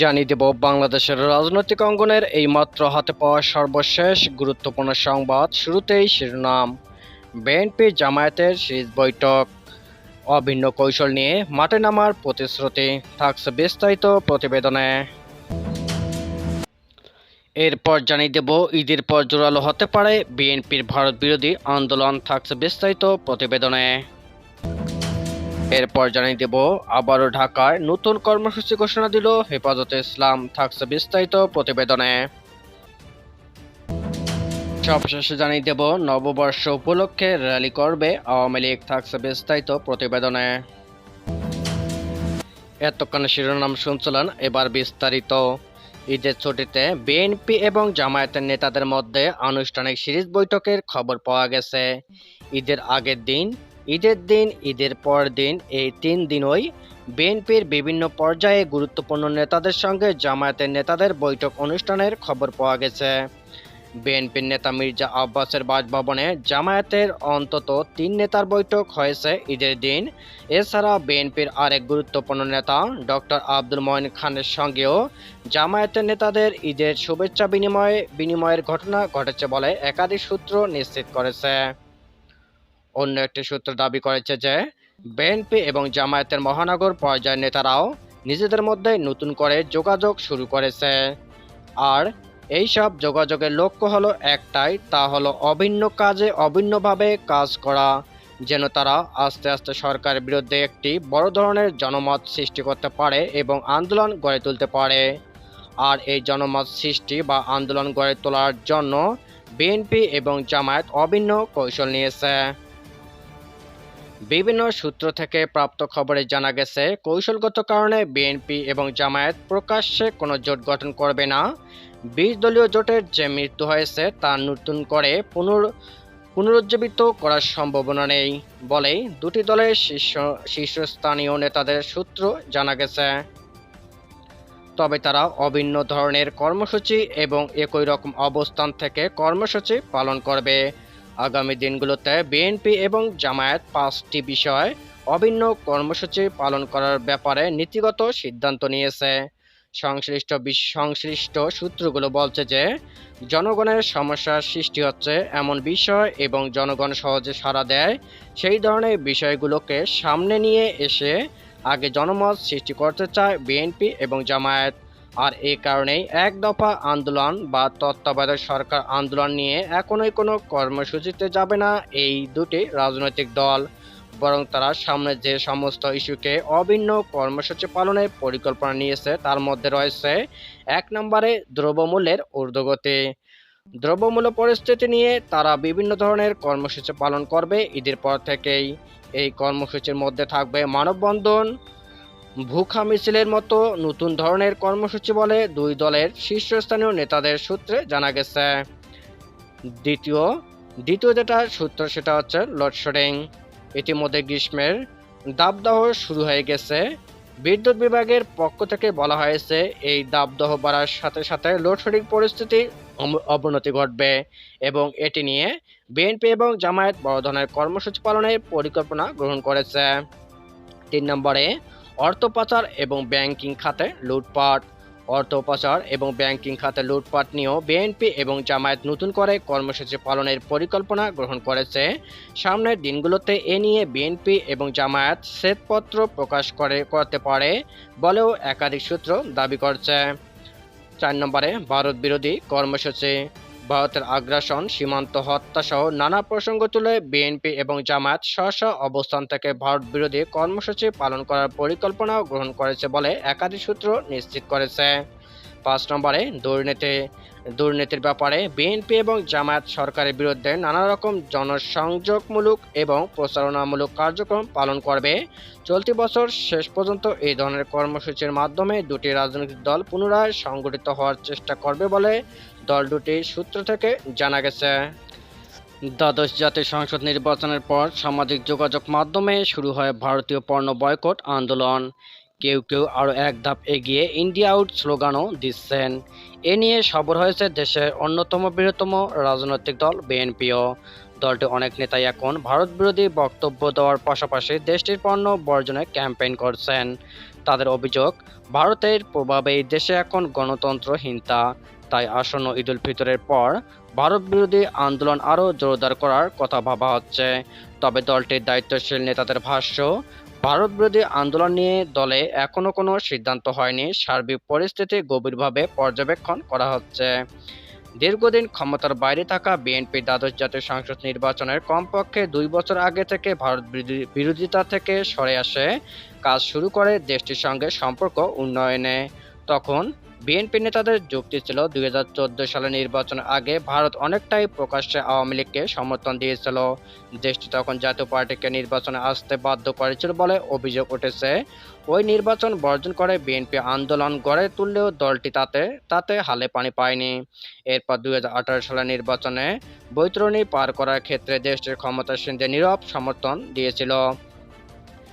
জানিয়ে দেব, বাংলাদেশের রাজনৈতিক অঙ্গনের এই মাত্র হাতে পাওয়া সর্বশেষ গুরুত্বপূর্ণ সংবাদ শুরুতেই শিরোনাম। বিএনপি জামায়াতের শীর্ষ বৈঠক। অভিন্ন কৌশল নিয়ে মাঠে নামার প্রতিশ্রুতি। থাকছে বিস্তারিত প্রতিবেদনে। এরপর জানিয়ে দেব, ঈদের পর জোরালো হতে পারে বিএনপির ভারত বিরোধী আন্দোলন থাকছে বিস্তারিত প্রতিবেদনে। এরপর জানিয়ে দেব, আবারও ঢাকায় নতুন কর্মসূচি ঘোষণা দিল হেফাজতে ইসলাম, থাকছে বিস্তারিত প্রতিবেদনে। সবশেষে জানিয়ে দেব, নববর্ষ উপলক্ষে র্যালি করবে আওয়ামী লীগ, থাকছে বিস্তারিত প্রতিবেদনে। এতক্ষণ শিরোনাম শুনছিলেন এবার বিস্তারিত। ঈদের ছুটিতে বিএনপি এবং জামায়াতের নেতাদের মধ্যে আনুষ্ঠানিক সিরিজ বৈঠকের খবর পাওয়া গেছে। ঈদের আগের দিন, ঈদের দিন, ঈদের পর দিন এই তিন দিনই বিএনপির বিভিন্ন পর্যায়ে গুরুত্বপূর্ণ নেতাদের সঙ্গে জামায়াতের নেতাদের বৈঠক অনুষ্ঠানের খবর পাওয়া গেছে। বিএনপির নেতা মির্জা আব্বাসের বাসভবনে জামায়াতের অন্তত তিন নেতার বৈঠক হয়েছে ঈদের দিন। এছাড়া বিএনপির আরেক গুরুত্বপূর্ণ নেতা, ডক্টর আব্দুল মঈন খানের সঙ্গেও জামায়াতের নেতাদের ঈদের শুভেচ্ছা বিনিময়ে বিনিময়ের ঘটনা ঘটেছে বলে একাধিক সূত্র নিশ্চিত করেছে। অন্য একটি সূত্র দাবি করেছে যে, বিএনপি এবং জামায়াতের মহানগর পর্যায়ের নেতারাও নিজেদের মধ্যে নতুন করে যোগাযোগ শুরু করেছে। আর এই সব যোগাযোগের লক্ষ্য হলো একটাই, তা হলো অভিন্ন কাজে অভিন্নভাবে কাজ করা, যেন তারা আস্তে আস্তে সরকারের বিরুদ্ধে একটি বড় ধরনের জনমত সৃষ্টি করতে পারে এবং আন্দোলন গড়ে তুলতে পারে। আর এই জনমত সৃষ্টি বা আন্দোলন গড়ে তোলার জন্য বিএনপি এবং জামায়াত অভিন্ন কৌশল নিয়েছে। বিভিন্ন সূত্র থেকে প্রাপ্ত খবরে জানা গেছে, কৌশলগত কারণে বিএনপি এবং জামায়াত প্রকাশ্যে কোনো জোট গঠন করবে না। বিশ দলীয় জোটের যে মৃত্যু হয়েছে তা নতুন করে পুনর পুনরুজ্জীবিত করার সম্ভাবনা নেই বলেই দুটি দলের শীর্ষ শীর্ষস্থানীয় নেতাদের সূত্র জানা গেছে। তবে তারা অভিন্ন ধরনের কর্মসূচি এবং একই রকম অবস্থান থেকে কর্মসূচি পালন করবে। আগামী দিনগুলোতে বিএনপি এবং জামায়াত পাঁচটি বিষয় অভিন্ন কর্মসূচি পালন করার ব্যাপারে নীতিগত সিদ্ধান্ত নিয়েছে। সংশ্লিষ্ট সংশ্লিষ্ট সূত্রগুলো বলছে যে, জনগণের সমস্যার সৃষ্টি হচ্ছে এমন বিষয় এবং জনগণ সহজে সাড়া দেয় সেই ধরনের বিষয়গুলোকে সামনে নিয়ে এসে আগে জনমত সৃষ্টি করতে চায় বিএনপি এবং জামায়াত। আর এই কারণেই এক দফা আন্দোলন বা তত্ত্বাবধায়ক সরকার আন্দোলন নিয়ে এখনই কোনো কর্মসূচিতে যাবে না। এই দুটি রাজনৈতিক দল বরং তারা সামনে যে সমস্ত ইস্যুকে অভিন্ন কর্মসূচি পালনের পরিকল্পনা নিয়েছে, তার মধ্যে রয়েছে এক নম্বরে দ্রব্যমূল্যের ঊর্ধ্বগতি। দ্রব্যমূল্য পরিস্থিতি নিয়ে তারা বিভিন্ন ধরনের কর্মসূচি পালন করবে ঈদের পর থেকেই। এই কর্মসূচির মধ্যে থাকবে মানববন্ধন, ভুখা মিছিলের মতো নতুন ধরনের কর্মসূচি বলে দুই দলের শীর্ষস্থানীয় নেতাদের সূত্রে জানা গেছে। দ্বিতীয় দ্বিতীয় যেটা সূত্র, সেটা হচ্ছে লোডশেডিং ইতিমধ্যে গ্রীষ্মের দাবদাহ শুরু হয়ে গেছে। বিদ্যুৎ বিভাগের পক্ষ থেকে বলা হয়েছে, এই দাবদাহ বাড়ার সাথে সাথে লোডশেডিং পরিস্থিতি অবনতি ঘটবে এবং এটি নিয়ে বিএনপি এবং জামায়াত বড় ধরনের কর্মসূচি পালনের পরিকল্পনা গ্রহণ করেছে। তিন নম্বরে অর্থ পাচার এবং ব্যাংকিং খাতে লুটপাট। অর্থ পাচার এবং ব্যাংকিং খাতে লুটপাট নিয়েও বিএনপি এবং জামায়াত নতুন করে কর্মসূচি পালনের পরিকল্পনা গ্রহণ করেছে। সামনের দিনগুলোতে এ নিয়ে বিএনপি এবং জামায়াত শ্বেতপত্র প্রকাশ করে, করতে পারে বলেও একাধিক সূত্র দাবি করছে। চার নম্বরে ভারত বিরোধী কর্মসূচি। ভারতের আগ্রাসন, সীমান্ত হত্যা সহ নানা প্রসঙ্গ তুলে বিএনপি এবং জামায়াত স্ব স্ব অবস্থান থেকে ভারত বিরোধী কর্মসূচি পালন করার পরিকল্পনাও গ্রহণ করেছে বলে একাধিক সূত্র নিশ্চিত করেছে। পাঁচ নম্বরে দুর্নীতি, দুর্নীতির ব্যাপারে বিএনপি এবং জামায়াত সরকারের বিরুদ্ধে নানা রকম জনসংযোগমূলক এবং প্রচারণামূলক কার্যক্রম পালন করবে। চলতি বছর শেষ পর্যন্ত এই ধরনের কর্মসূচির মাধ্যমে দুটি রাজনৈতিক দল পুনরায় সংগঠিত হওয়ার চেষ্টা করবে বলে দল দুটির সূত্র থেকে জানা গেছে, দ্বাদশ জাতীয় সংসদ নির্বাচনের পর সামাজিক যোগাযোগ মাধ্যমে শুরু হয় ভারতীয় পণ্য বয়কট আন্দোলন। কেউ কেউ আরও এক ধাপ এগিয়ে ইন্ডিয়া আউট স্লোগানও দিচ্ছেন। এ নিয়ে সবর হয়েছে দেশের অন্যতম বৃহত্তম রাজনৈতিক দল বিএনপিও। দলটি অনেক নেতাই এখন ভারত বিরোধী বক্তব্য দেওয়ার পাশাপাশি দেশটির পণ্য বর্জনে ক্যাম্পেইন করছেন। তাদের অভিযোগ, ভারতের প্রভাবে দেশে এখন গণতন্ত্রহীনতা। তাই আসন্ন ঈদুল ফিতরের পর ভারত বিরোধী আন্দোলন আরও জোরদার করার কথা ভাবা হচ্ছে। তবে দলটির দায়িত্বশীল নেতাদের ভাষ্য, ভারত বিরোধী আন্দোলন নিয়ে দলে এখনও কোনো সিদ্ধান্ত হয়নি। সার্বিক পরিস্থিতি গভীরভাবে পর্যবেক্ষণ করা হচ্ছে। দীর্ঘদিন ক্ষমতার বাইরে থাকা বিএনপি দ্বাদশ জাতীয় সংসদ নির্বাচনের কমপক্ষে দুই বছর আগে থেকে ভারত বিরোধী- বিরোধিতা থেকে সরে আসে। কাজ শুরু করে দেশটির সঙ্গে সম্পর্ক উন্নয়নে। তখন বিএনপি নেতাদের যুক্তি ছিল দুই সালের নির্বাচনের আগে ভারত অনেকটাই প্রকাশ্যে আওয়ামী লীগকে সমর্থন দিয়েছিল। দেশটি তখন জাতীয় পার্টিকে নির্বাচনে আসতে বাধ্য করেছিল বলে অভিযোগ উঠেছে। ওই নির্বাচন বর্জন করে বিএনপি আন্দোলন গড়ে তুললেও দলটি তাতে তাতে হালে পানি পায়নি। এরপর দুই হাজার আঠারো সালের নির্বাচনে বৈতরণী পার করার ক্ষেত্রে দেশটির ক্ষমতাসীনদের নীরব সমর্থন দিয়েছিল।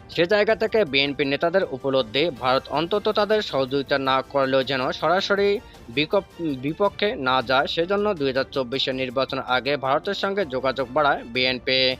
সে জায়গা থেকে বিএনপি নেতাদের উপলব্ধি, ভারত অন্তত তাদের সহযোগিতা না করলেও যেন সরাসরি বিপক্ষে না যায়, সেজন্য দুই হাজার চব্বিশের নির্বাচন আগে ভারতের সঙ্গে যোগাযোগ বাড়ায় বিএনপি।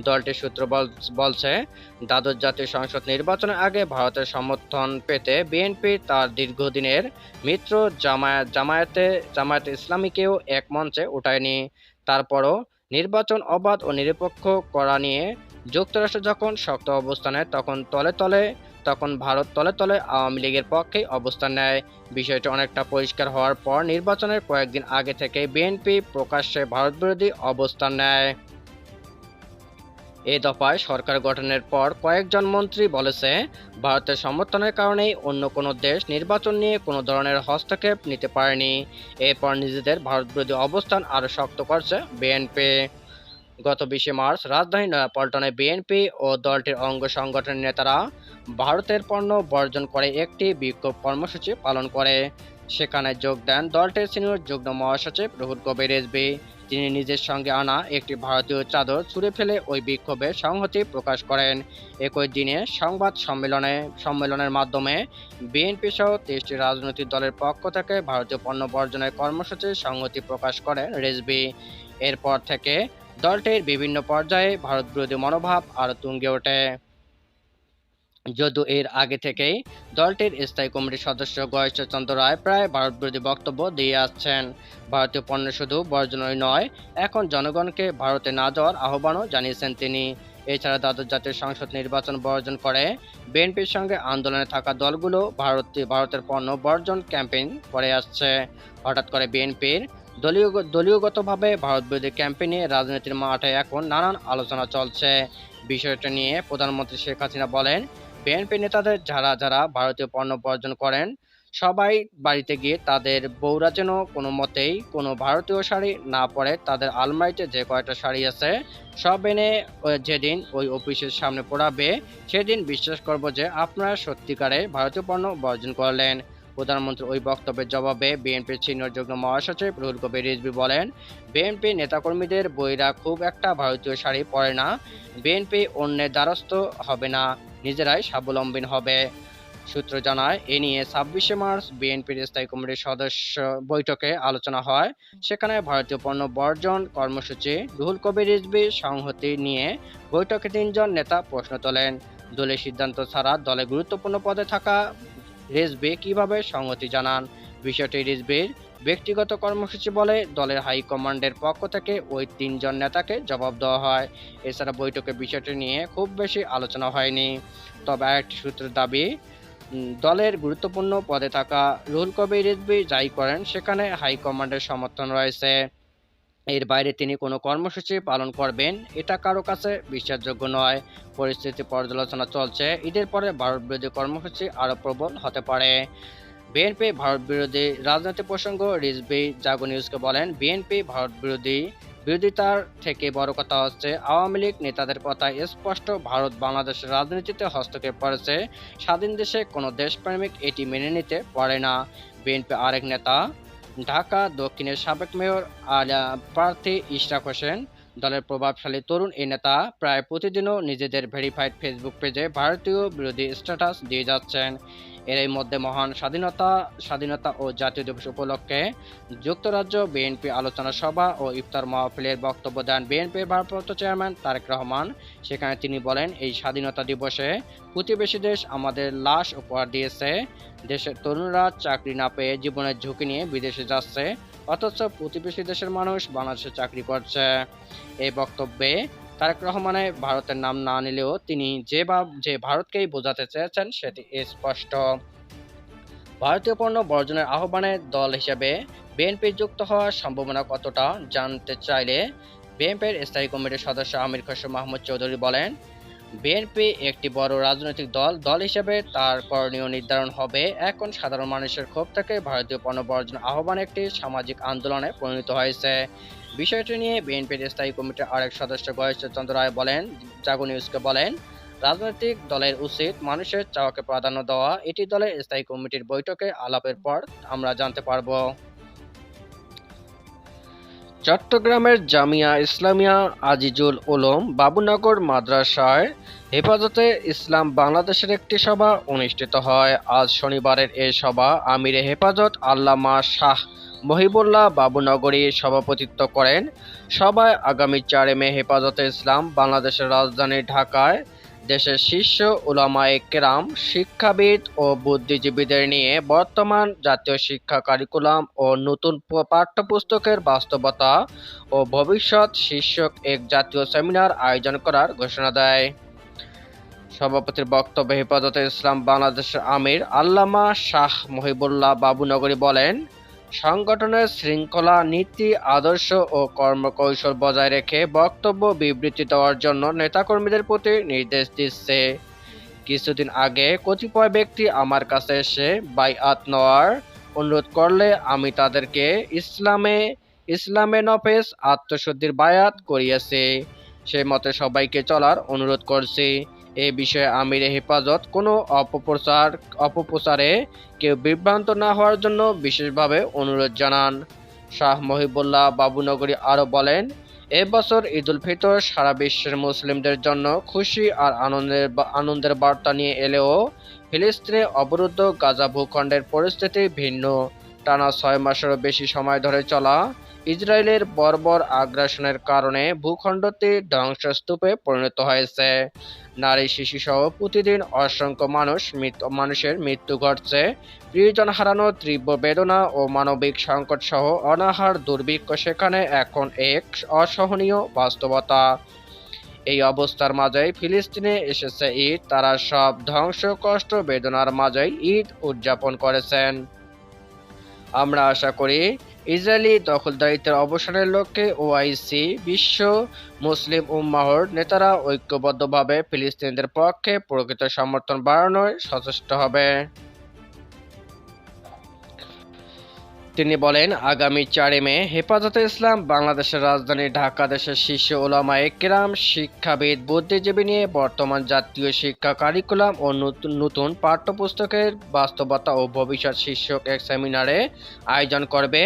দলটির সূত্র বল- বলছে, দ্বাদশ জাতীয় সংসদ নির্বাচনের আগে ভারতের সমর্থন পেতে বিএনপি তার দীর্ঘদিনের মিত্র জামায়াত জামায়াতে জামায়াত ইসলামীকেও এক মঞ্চে উঠায়নি। তারপরও নির্বাচন অবাধ ও নিরপেক্ষ করা নিয়ে যুক্তরাষ্ট্র যখন শক্ত অবস্থানে তখন তলে তলে, তখন ভারত তলে তলে আওয়ামী লীগের পক্ষেই অবস্থান নেয়। বিষয়টি অনেকটা পরিষ্কার হওয়ার পর নির্বাচনের কয়েকদিন আগে থেকে বিএনপি প্রকাশ্যে ভারত বিরোধী অবস্থান নেয়। এ দফায় সরকার গঠনের পর কয়েকজন মন্ত্রী বলেছে, ভারতের সমর্থনের কারণেই অন্য কোনো দেশ নির্বাচন নিয়ে কোনো ধরনের হস্তক্ষেপ নিতে পারেনি। এরপর নিজেদের ভারত বিরোধী অবস্থান আরও শক্ত করছে বিএনপি। গত বিশে মার্চ রাজধানী নয়াপল্টনে বিএনপি ও দলটির অঙ্গ সংগঠনের নেতারা ভারতের পণ্য বর্জন করে একটি বিক্ষোভ কর্মসূচি পালন করে। সেখানে যোগ দেন দলটির সিনিয়র যুগ্ম মহাসচিব রুহুল কবির রেজবি তিনি নিজের সঙ্গে আনা একটি ভারতীয় চাদর ছুঁড়ে ফেলে ওই বিক্ষোভে সংহতি প্রকাশ করেন। একই দিনে সংবাদ সম্মেলনে, সম্মেলনের মাধ্যমে বিএনপি সহ তেইশটি রাজনৈতিক দলের পক্ষ থেকে ভারতীয় পণ্য বর্জনের কর্মসূচির সংহতি প্রকাশ করেন রেজবি। এরপর থেকে দলটির বিভিন্ন পর্যায়ে ভারত বিরোধী মনোভাব আরও তুঙ্গে ওঠে। যদিও এর আগে থেকেই দলটির স্থায়ী কমিটির সদস্য গয়েশ্বরচন্দ্র রায় প্রায় ভারত বিরোধী বক্তব্য দিয়ে আসছেন। ভারতীয় পণ্য শুধু বর্জনই নয়, এখন জনগণকে ভারতে না যাওয়ার আহ্বানও জানিয়েছেন তিনি। এছাড়া দ্বাদশ জাতীয় সংসদ নির্বাচন বর্জন করে বিএনপির সঙ্গে আন্দোলনে থাকা দলগুলো ভারত ভারতের পণ্য বর্জন ক্যাম্পেইন করে আসছে। হঠাৎ করে বিএনপির দলীয় দলীয়গতভাবে ভারত বিরোধী ক্যাম্পেইনে রাজনীতির মাঠে এখন নানান আলোচনা চলছে। বিষয়টা নিয়ে প্রধানমন্ত্রী শেখ হাসিনা বলেন, বিএনপি নেতাদের যারা যারা ভারতীয় পণ্য বর্জন করেন, সবাই বাড়িতে গিয়ে তাদের বউরা যেন কোনো মতেই কোনো ভারতীয় শাড়ি না পরে তাদের আলমারিতে যে কয়টা শাড়ি আছে, সব এনে যেদিন ওই অফিসের সামনে পড়াবে, সেদিন বিশ্বাস করব যে আপনারা সত্যিকারে ভারতীয় পণ্য বর্জন করলেন। প্রধানমন্ত্রী ওই বক্তব্যের জবাবে বিএনপির সিনিয়র যুগ্ম মহাসচিব রুহুল কবির রিজভি বলেন, বিএনপি নেতাকর্মীদের বইরা খুব একটা ভারতীয় শাড়ি পরে না, বিএনপি অন্যের দ্বারস্থ হবে না, নিজেরাই স্বাবলম্বী হবে। সূত্র জানায়, এ নিয়ে ছাব্বিশে মার্চ বিএনপির স্থায়ী কমিটির সদস্য বৈঠকে আলোচনা হয়। সেখানে ভারতীয় পণ্য বর্জন কর্মসূচি, রুহুল কবির রিজভি সংহতি নিয়ে বৈঠকে তিনজন নেতা প্রশ্ন তোলেন। দলের সিদ্ধান্ত ছাড়া দলে গুরুত্বপূর্ণ পদে থাকা রিজভি কীভাবে সংহতি জানান? বিষয়টি রিজভির ব্যক্তিগত কর্মসূচি বলে দলের হাইকমান্ডের পক্ষ থেকে ওই তিনজন নেতাকে জবাব দেওয়া হয়। এছাড়া বৈঠকে বিষয়টি নিয়ে খুব বেশি আলোচনা হয়নি। তবে আরেকটি সূত্রের দাবি দলের গুরুত্বপূর্ণ পদে থাকা রুহুল কবির রিজভি যাই করেন, সেখানে হাইকমান্ডের সমর্থন রয়েছে। এর বাইরে তিনি কোনো কর্মসূচি পালন করবেন, এটা কারও কাছে বিশ্বাসযোগ্য নয়। পরিস্থিতি পর্যালোচনা চলছে। ঈদের পরে ভারত বিরোধী কর্মসূচি আরও প্রবল হতে পারে। বিএনপি ভারত বিরোধী রাজনৈতিক প্রসঙ্গ রিজবি জাগো নিউজকে বলেন, বিএনপি ভারত বিরোধী বিরোধিতার থেকে বড় কথা হচ্ছে, আওয়ামী লীগ নেতাদের কথা স্পষ্ট ভারত বাংলাদেশের রাজনীতিতে হস্তক্ষেপ করেছে। স্বাধীন দেশে কোনো দেশপ্রেমিক এটি মেনে নিতে পারে না। বিএনপি আরেক নেতা ঢাকা দক্ষিণের সাবেক মেয়র আলা প্রার্থী ইশরাক হোসেন। দলের প্রভাবশালী তরুণ এই নেতা প্রায় প্রতিদিনও নিজেদের ভেরিফাইড ফেসবুক পেজে ভারতীয় বিরোধী স্ট্যাটাস দিয়ে যাচ্ছেন। এরই মধ্যে মহান স্বাধীনতা স্বাধীনতা ও জাতীয় দিবস উপলক্ষে যুক্তরাজ্য বিএনপি আলোচনা সভা ও ইফতার মাহফিলের বক্তব্য দেন বিএনপির ভারপ্রাপ্ত চেয়ারম্যান তারেক রহমান। সেখানে তিনি বলেন, এই স্বাধীনতা দিবসে প্রতিবেশী দেশ আমাদের লাশ উপহার দিয়েছে। দেশের তরুণরা চাকরি না পেয়ে জীবনের ঝুঁকি নিয়ে বিদেশে যাচ্ছে, অথচ প্রতিবেশী দেশের মানুষ বাংলাদেশে চাকরি করছে। এই বক্তব্যে তারেক রহমানের ভারতের নাম না নিলেও তিনি যে বা, যে ভারতকেই বোঝাতে চেয়েছেন সেটি স্পষ্ট। ভারতীয় পণ্য বর্জনের আহ্বানের দল হিসেবে বিএনপি যুক্ত হওয়ার সম্ভাবনা কতটা জানতে চাইলে বিএনপির স্থায়ী কমিটির সদস্য আমির খসরু মাহমুদ চৌধুরী বলেন, বিএনপি একটি বড় রাজনৈতিক দল দল হিসেবে তার করণীয় নির্ধারণ হবে। এখন সাধারণ মানুষের ক্ষোভ থেকে ভারতীয় পণ্য বর্জন আহ্বান একটি সামাজিক আন্দোলনে পরিণত হয়েছে। বিষয়টি নিয়ে বিএনপির স্থায়ী কমিটির আরেক সদস্য গয়েশ্বর চন্দ্র রায় বলেন, জাগো নিউজকে বলেন, রাজনৈতিক দলের উচিত মানুষের চাওয়াকে প্রাধান্য দেওয়া, এটি দলের স্থায়ী কমিটির বৈঠকে আলাপের পর আমরা জানতে পারব। চট্টগ্রামের জামিয়া ইসলামিয়া আজিজুল উলুম বাবুনগর মাদ্রাসায় হেফাজতে ইসলাম বাংলাদেশের একটি সভা অনুষ্ঠিত হয়। আজ শনিবারের এই সভা আমিরে হেফাজত আল্লামা শাহ মহিবুল্লাহ বাবুনগরী সভাপতিত্ব করেন। সভায় আগামী চারে মে হেফাজতে ইসলাম বাংলাদেশের রাজধানী ঢাকায় দেশের শীর্ষ উলামায়ে কেরাম, শিক্ষাবিদ ও বুদ্ধিজীবীদের নিয়ে বর্তমান জাতীয় শিক্ষা কারিকুলাম ও নতুন পাঠ্যপুস্তকের বাস্তবতা ও ভবিষ্যৎ শীর্ষক এক জাতীয় সেমিনার আয়োজন করার ঘোষণা দেয়। সভাপতির বক্তব্যে হেফাজতে ইসলাম বাংলাদেশের আমির আল্লামা শাহ মহিবুল্লাহ বাবুনগরী বলেন সংগঠনের শৃঙ্খলা, নীতি, আদর্শ ও কর্মকৌশল বজায় রেখে বক্তব্য বিবৃতি দেওয়ার জন্য নেতাকর্মীদের প্রতি নির্দেশ দিচ্ছে। কিছুদিন আগে কতিপয় ব্যক্তি আমার কাছে এসে বাইআত নেওয়ার অনুরোধ করলে আমি তাদেরকে ইসলামে ইসলামে নফেস, আত্মশুদ্ধির বায়াত করিয়েছি। সে মতে সবাইকে চলার অনুরোধ করছি। এই বিষয়ে আমির হেফাজত। কোনো অপপ্রচার অপপ্রচারে কেউ বিভ্রান্ত না হওয়ার জন্য বিশেষভাবে অনুরোধ জানান। শাহ মহিবুল্লাহ বাবুনগরী আরও বলেন এবছর ঈদ উল ফিতর সারা বিশ্বের মুসলিমদের জন্য খুশি আর আনন্দের আনন্দের বার্তা নিয়ে এলেও ফিলিস্তিনে অবরুদ্ধ গাজা ভূখণ্ডের পরিস্থিতি ভিন্ন। টানা ছয় মাসেরও বেশি সময় ধরে চলা ইসরায়েলের বর্বর আগ্রাসনের কারণে ভূখণ্ডটি ধ্বংসস্তূপে পরিণত হয়েছে। নারী, শিশুসহ প্রতিদিন অসংখ্য মানুষ মানুষের মৃত্যু ঘটছে। প্রিয়জন হারানো তীব্র বেদনা ও মানবিক সংকট সহ অনাহার দুর্ভিক্ষ সেখানে এখন এক অসহনীয় বাস্তবতা। এই অবস্থার মাঝেই ফিলিস্তিনে এসেছে ঈদ তারা সব ধ্বংস কষ্ট বেদনার মাঝেই ঈদ উদযাপন করেছেন। আমরা আশা করি ইসরায়েলি দখলদারিত্বের অবসানের লক্ষ্যে ওআইসি বিশ্ব মুসলিম উম্মাহর নেতারা ঐক্যবদ্ধভাবে ফিলিস্তিনিদের পক্ষে প্রকৃত সমর্থন বাড়ানোয় সচেষ্ট হবে। তিনি বলেন, আগামী চারে মে হেফাজতে ইসলাম, বাংলাদেশের রাজধানী ঢাকা দেশের শীর্ষ ওলামায়ে কেরাম, শিক্ষাবিদ, বুদ্ধিজীবী নিয়ে বর্তমান জাতীয় শিক্ষা কারিকুলাম ও নতুন পাঠ্যপুস্তকের বাস্তবতা ও ভবিষ্যৎ শীর্ষক এক সেমিনারে আয়োজন করবে।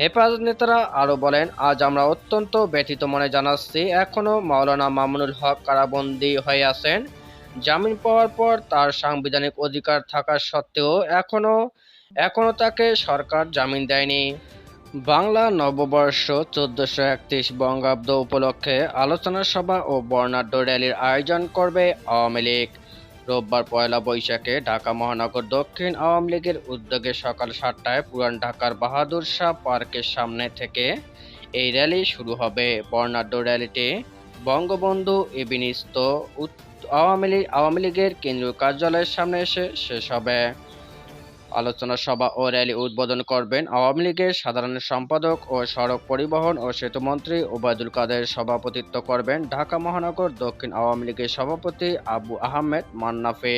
হেফাজত নেতারা আরও বলেন, আজ আমরা অত্যন্ত ব্যথিত মনে জানাচ্ছি, এখনও মাওলানা মামুনুল হক কারাবন্দী হয়ে আছেন। জামিন পাওয়ার পর তার সাংবিধানিক অধিকার থাকা সত্ত্বেও এখনও এখনও তাকে সরকার জামিন দেয়নি। বাংলা নববর্ষ চোদ্দশো একত্রিশ বঙ্গাব্দ উপলক্ষে আলোচনা সভা ও বর্ণাঢ্য র্যালির আয়োজন করবে আওয়ামী লীগ। রোববার পয়লা বৈশাখে ঢাকা মহানগর দক্ষিণ আওয়ামী লীগের উদ্যোগে সকাল সাতটায় পুরান ঢাকার বাহাদুর শাহ পার্কের সামনে থেকে এই র্যালি শুরু হবে। বর্ণাঢ্য র্যালিটি বঙ্গবন্ধু এবিনিস্ত আওয়ামী লীগ আওয়ামী লীগের কেন্দ্রীয় কার্যালয়ের সামনে এসে শেষ হবে। আলোচনা সভা ও র্যালি উদ্বোধন করবেন আওয়ামী লীগের সাধারণ সম্পাদক ও সড়ক পরিবহন ও সেতুমন্ত্রী ওবায়দুল কাদের। সভাপতিত্ব করবেন ঢাকা মহানগর দক্ষিণ আওয়ামী লীগের সভাপতি আবু আহমেদ মান্নাফে।